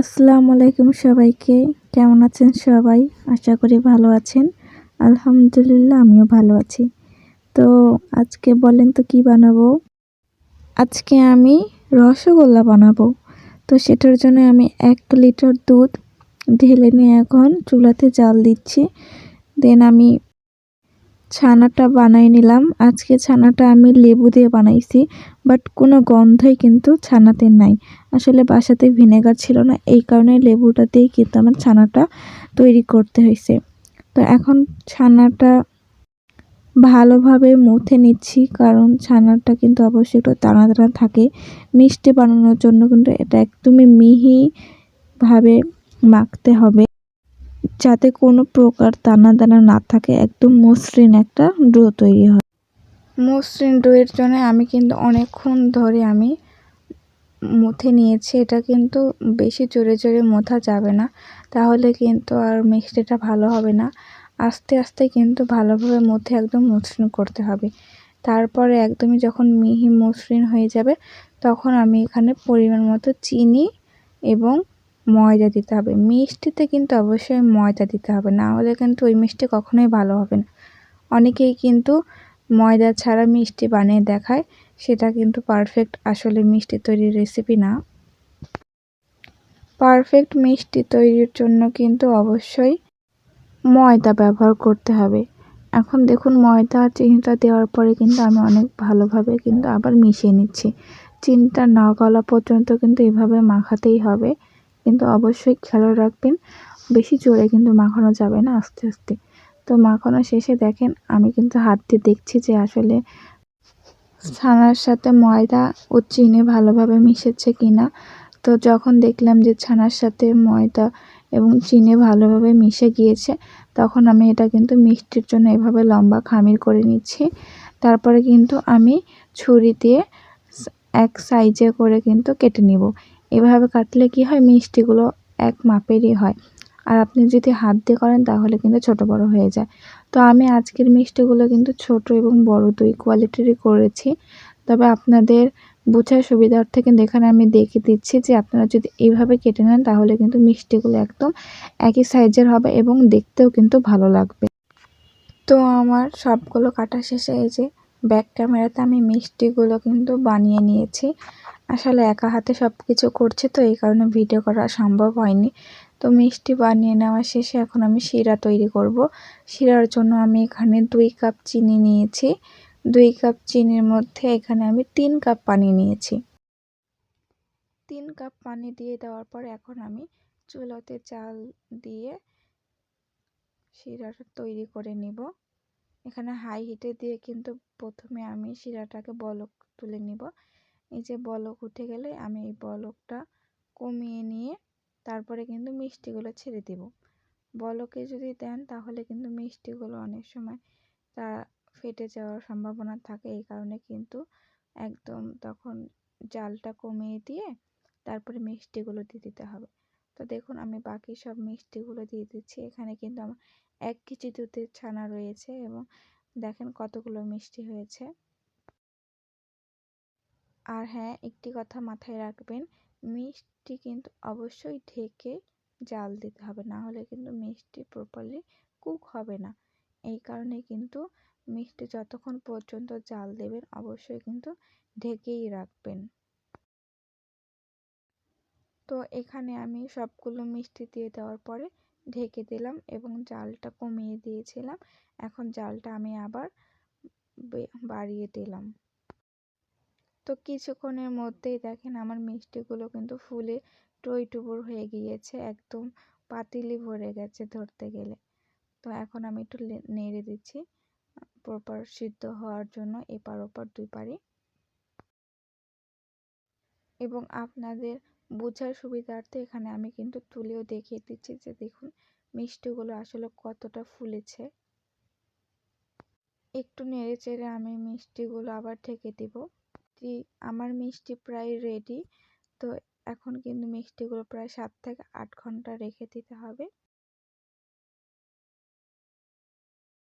আসসালামু আলাইকুম সবাইকে। কেমন আছেন সবাই? আশা করি ভালো আছেন। আলহামদুলিল্লাহ, আমিও ভালো আছি। তো আজকে বলেন তো কি বানাবো? আজকে আমি রসগোল্লা বানাবো। তো সেটার জন্য আমি এক লিটার দুধ ঢেলে নিয়ে এখন চুলাতে জাল দিচ্ছি। দেন আমি ছানাটা বানাই নিলাম। আজকে ছানাটা আমি লেবু দিয়ে বানাইছি বাট কোনো গন্ধই কিন্তু ছানাতে নাই। আসলে বাসাতে ভিনেগার ছিল না, এই কারণে লেবুটা দিয়েই কিন্তু আমার ছানাটা তৈরি করতে হয়েছে। তো এখন ছানাটা ভালোভাবে মুথে নিচ্ছি, কারণ ছানাটা কিন্তু অবশ্যই একটু দানা দানা থাকে। মিষ্টি বানানোর জন্য কিন্তু এটা একদমই মিহিভাবে মাখতে হবে। যাতে কোনো প্রকার দানা দানা না থাকে, একদম মসৃণ একটা ডো তৈরি হয়। মসৃণ ডোয়ের জন্য আমি কিন্তু অনেকক্ষণ ধরে আমি মুথে নিয়েছি, এটা কিন্তু বেশি জোরে জোরে মোথা যাবে না, তাহলে কিন্তু আর মিষ্টিটা ভালো হবে না। আস্তে আস্তে কিন্তু ভালোভাবে মুথে একদম মসৃণ করতে হবে। তারপরে একদমই যখন মিহি মসৃণ হয়ে যাবে, তখন আমি এখানে পরিমাণ মতো চিনি এবং ময়দা দিতে হবে। মিষ্টিতে কিন্তু অবশ্যই ময়দা দিতে হবে। না হলে কিন্তু ওই মিষ্টি কখনোই ভালো হবে না। অনেকেই কিন্তু ময়দা ছাড়া মিষ্টি বানিয়ে দেখায়। সেটা কিন্তু পারফেক্ট আসলে মিষ্টি তৈরির রেসিপি না। পারফেক্ট মিষ্টি তৈরির জন্য কিন্তু অবশ্যই ময়দা ব্যবহার করতে হবে। এখন দেখুন, ময়দা চিনিটা দেওয়ার পরে কিন্তু আমি অনেক ভালোভাবে কিন্তু আবার মিশিয়ে নিচ্ছি। চিনিটা না গলা পর্যন্ত কিন্তু এভাবে মাখাতেই হবে। কিন্তু অবশ্যই খেয়াল রাখবেন, বেশি জোরে কিন্তু মাখানো যাবে না আস্তে আস্তে। তো মাখানো শেষে দেখেন আমি কিন্তু হাত দিয়ে দেখছি যে আসলে ছানার সাথে ময়দা ও চিনি ভালোভাবে মিশেছে কিনা। তো যখন দেখলাম যে ছানার সাথে ময়দা এবং চিনি ভালোভাবে মিশে গিয়েছে, তখন আমি এটা কিন্তু মিষ্টির জন্য এভাবে লম্বা খামির করে নিচ্ছি। তারপরে কিন্তু আমি ছুরি দিয়ে এক সাইজে করে কিন্তু কেটে নিব। এভাবে কাটলে কি হয়? মিষ্টিগুলো এক মাপেরই হয়। আর আপনি যদি হাত দিয়ে করেন, তাহলে কিন্তু ছোট বড় হয়ে যায়। তো আমি আজকের মিষ্টিগুলো কিন্তু ছোট এবং বড় দুই কোয়ালিটিরই করেছি। তবে আপনাদের বোঝার সুবিধার্থে কিন্তু এখানে আমি দেখে দিচ্ছি যে আপনারা যদি এইভাবে কেটে নেন, তাহলে কিন্তু মিষ্টিগুলো একদম একই সাইজের হবে এবং দেখতেও কিন্তু ভালো লাগবে। তো আমার সবগুলো কাটা শেষে এই যে ব্যাক ক্যামেরাতে আমি মিষ্টিগুলো কিন্তু বানিয়ে নিয়েছি। আসলে একা হাতে সব কিছু করছে তো, এই কারণে ভিডিও করা সম্ভব হয়নি। তো মিষ্টি বানিয়ে নেওয়া শেষে এখন আমি শিরা তৈরি করব। শিরার জন্য আমি এখানে দুই কাপ চিনি নিয়েছি। দুই কাপ চিনির মধ্যে এখানে আমি তিন কাপ পানি নিয়েছি। তিন কাপ পানি দিয়ে দেওয়ার পর এখন আমি চুলোতে চাল দিয়ে শিরাটা তৈরি করে নিব। এখানে হাই হিটে দিয়ে কিন্তু প্রথমে আমি শিরাটাকে বলক তুলে নিব। এই যে বলক উঠে গেলে আমি এই বলকটা কমিয়ে নিয়ে তারপরে কিন্তু মিষ্টিগুলো ছেড়ে দিব। বলকে যদি দেন তাহলে কিন্তু মিষ্টিগুলো অনেক সময় তা ফেটে যাওয়ার সম্ভাবনা থাকে। এই কারণে কিন্তু একদম তখন জালটা কমিয়ে দিয়ে তারপরে মিষ্টিগুলো দিয়ে দিতে হবে। তো দেখুন আমি বাকি সব মিষ্টিগুলো দিয়ে দিচ্ছি। এখানে কিন্তু আমার এক কেজি দুধের ছানা রয়েছে এবং দেখেন কতগুলো মিষ্টি হয়েছে। আর হ্যাঁ একটি কথা মাথায় রাখবেন, মিষ্টি কিন্তু অবশ্যই ঢেকে জাল দিতে হবে, না হলে কিন্তু মিষ্টি প্রপারলি কুক হবে না। এই কারণে কিন্তু মিষ্টি যতক্ষণ পর্যন্ত জাল দেবেন, অবশ্যই কিন্তু ঢেকেই রাখবেন। তো এখানে আমি সবগুলো মিষ্টি দিয়ে দেওয়ার পরে ঢেকে দিলাম এবং জালটা কমিয়ে দিয়েছিলাম। এখন জালটা আমি আবার বাড়িয়ে দিলাম। তো কিছুক্ষণের মধ্যেই দেখেন আমার মিষ্টিগুলো কিন্তু ফুলে টই টুবুর হয়ে গিয়েছে, একদম পাতিলি ভরে গেছে ধরতে গেলে। তো এখন আমি একটু নেড়ে দিচ্ছি, প্রপার সিদ্ধ হওয়ার জন্য এপার ওপার দুই পারে এবং আপনাদের বোঝার সুবিধার্থে এখানে আমি কিন্তু তুলেও দেখিয়ে দিচ্ছি যে দেখুন মিষ্টিগুলো আসলে কতটা ফুলেছে। একটু নেড়ে চেড়ে আমি মিষ্টিগুলো আবার ঢেকে দিব। আমার মিষ্টি প্রায় রেডি তো এখন কিন্তু মিষ্টিগুলো প্রায় সাত থেকে আট ঘণ্টা রেখে দিতে হবে।